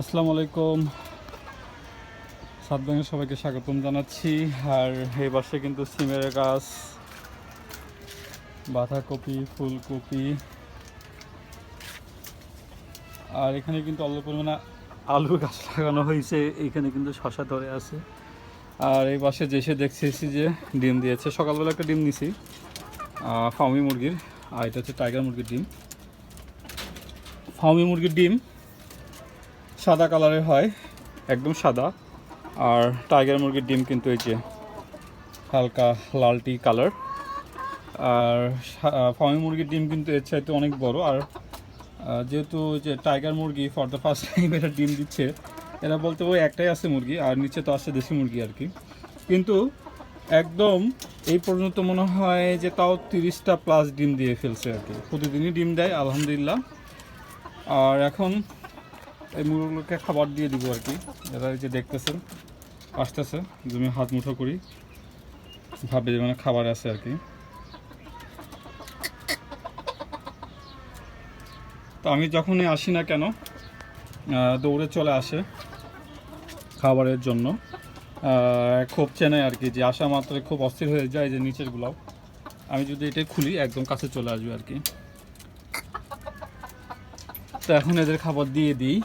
আসসালামু আলাইকুম। সাত ব্যাংকের সবাইকে স্বাগতম জানাচ্ছি। আর এই পাশে কিন্তু সিমের গাছ, বাঁধাকপি, ফুলকপি। আর এখানে কিন্তু অল্প পরিমাণে আলু গাছ লাগানো হয়েছে। এখানে কিন্তু শশা ধরে আছে। আর এই পাশে যেসে দেখছি যে ডিম দিয়েছে। সকালবেলা একটা ডিম নিছি ফার্মি মুরগির। আর এটা হচ্ছে টাইগার মুরগির ডিম। ফার্মি মুরগির ডিম সাদা কালারের হয়, একদম সাদা। আর টাইগার মুরগির ডিম কিন্তু এই যে হালকা লালটি কালার। আর ফার্মি মুরগির ডিম কিন্তু এর চাইতে অনেক বড়। আর যেহেতু যে টাইগার মুরগি ফর দ্য ফার্স্ট টাইম এটা ডিম দিচ্ছে, এরা বলতে ওই একটাই আছে মুরগি, আর নিচে তো আছে দেশি মুরগি আর কি। কিন্তু একদম এই পর্যন্ত মনে হয় যে তাও তিরিশটা প্লাস ডিম দিয়ে ফেলছে আর কি। প্রতিদিনই ডিম দেয়, আলহামদুলিল্লাহ। আর এখন এই মুরগুলোকে খাবার দিয়ে দিব আর কি। এরা এই যে দেখতেছেন, আসতেছে, জমি হাত মুঠো করি। ভাবে মানে খাবার আছে আর কি। তো আমি যখনই আসি না কেন দৌড়ে চলে আসে খাবারের জন্য। খুব চেনে আর কি যে আসা মাত্র খুব অস্থির হয়ে যায় যে নিচেরগুলাও আমি যদি এটা খুলি, একদম কাছে চলে আসবে আর কি। তো এখন এদের খাবার দিয়ে দিই।